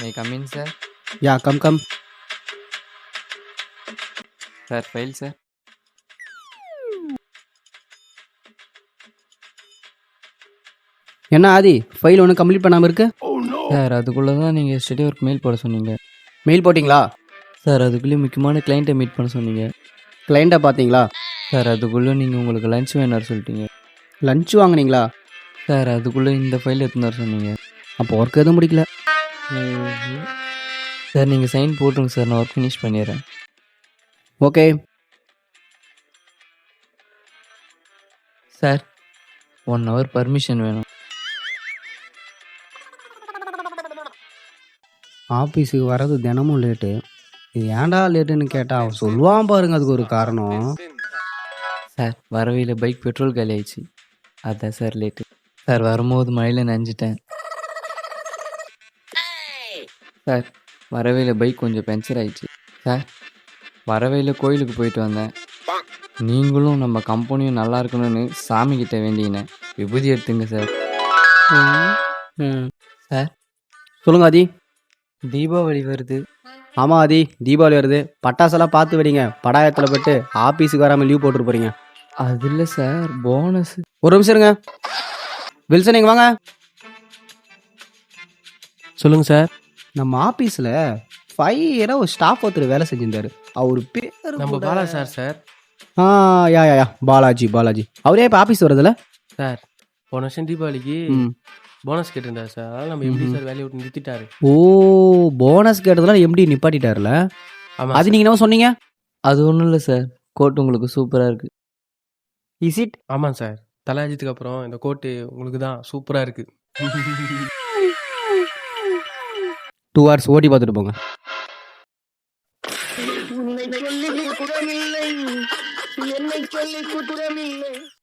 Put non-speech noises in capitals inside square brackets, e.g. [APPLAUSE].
May come in sir yeah come come sir file sir என்ன Adhi? File ஒன்றும் complete பண்ணாமல் இருக்கு? சார் அதுக்குள்ளே தான் நீங்கள் ஸ்டடி ஒர்க் மெயில் போட சொன்னீங்க. மெயில் போட்டிங்களா? சார் அதுக்குள்ளே முக்கியமான கிளைண்ட்டை மீட் பண்ண சொன்னீங்க. கிளைண்ட்டை பார்த்தீங்களா? சார் அதுக்குள்ளே நீங்கள் உங்களுக்கு லஞ்ச் வேணும் சொல்லிட்டீங்க. லஞ்ச் வாங்குனீங்களா? சார் அதுக்குள்ளே இந்த ஃபைல் எடுத்துன்னு வர சொன்னீங்க. அப்போ ஒர்க் எதுவும் முடிக்கல. சார் நீங்கள் சைன் போட்டுருங்க சார். நான் ஒர்க் ஃபினிஷ் பண்ணிடுறேன். Okay sir one hour permission வேணும். ஆஃபீஸுக்கு வர்றது தினமும் லேட்டு இது ஏன்டா லேட்டுன்னு கேட்டா அவன் சொல்லுவான் பாருங்க அதுக்கு ஒரு காரணம். சார் வரவையில் பைக் பெட்ரோல் காலி ஆயிடுச்சு. அதான் சார் லேட்டு சார் வரும்போது மழையில் நனைஞ்சிட்டேன். சார் வரவையில் பைக் கொஞ்சம் பஞ்சர் ஆயிடுச்சு. சார் வரவையில் கோயிலுக்கு போயிட்டு வந்தேன். நீங்களும் நம்ம கம்பெனியும் நல்லா இருக்கணும்னு சாமி கிட்ட வேண்டிக்கினேன். விபூதி எடுத்துங்க சார். ம். சார் சொல்லுங்க ஆதி. தீபாவளி வருது. ஆமா ஆதி தீபாவளி வருது. பட்டாசெல்லாம் பார்த்து வெடிங்க. படாயத்தில் போயிட்டு ஆஃபீஸுக்கு வராமல் லீவ் போட்டு போறீங்க. அது இல்லை சார் போனஸ் ஒரு நிமிஷம் இருங்க. வில்சன் இங்க வாங்க. சொல்லுங்க சார். நம்ம ஆஃபீஸில் ஃபைவ் இயராக ஒரு ஸ்டாஃப் ஒருத்தர் வேலை செஞ்சிருந்தாரு. அவர் பேர் நம்ம பாலா சார் சார். ஆ yeah yeah yeah. Balaji Balaji. அவரே இப்போ ஆஃபீஸ் வருதுல்ல சார் போன வருஷம் தீபாவளிக்கு ம். போனஸ் கேட்டிருந்தாரு சார். அதனால நம்ம எப்படி சார் வேலையை விட்டு நிறுத்திட்டாரு. ஓ போனஸ் கேட்டதெல்லாம் எப்படி நிப்பாட்டிட்டார்ல? ஆமா. அது நீங்க என்ன சொன்னீங்க? அது ஒன்றும் இல்லை சார். கோட் உங்களுக்கு சூப்பராக இருக்குது இஸ் இட் ஆமாம் சார். தலாஜித்துக்கு அப்புறம் இந்த கோட்டு உங்களுக்கு தான் சூப்பராக இருக்கு. [LAUGHS] டூ ஹவர்ஸ் ஓடி பார்த்துட்டு போங்க. என்னை சொல்லி குற்றமில்லை என்னை சொல்லி குற்றமில்லை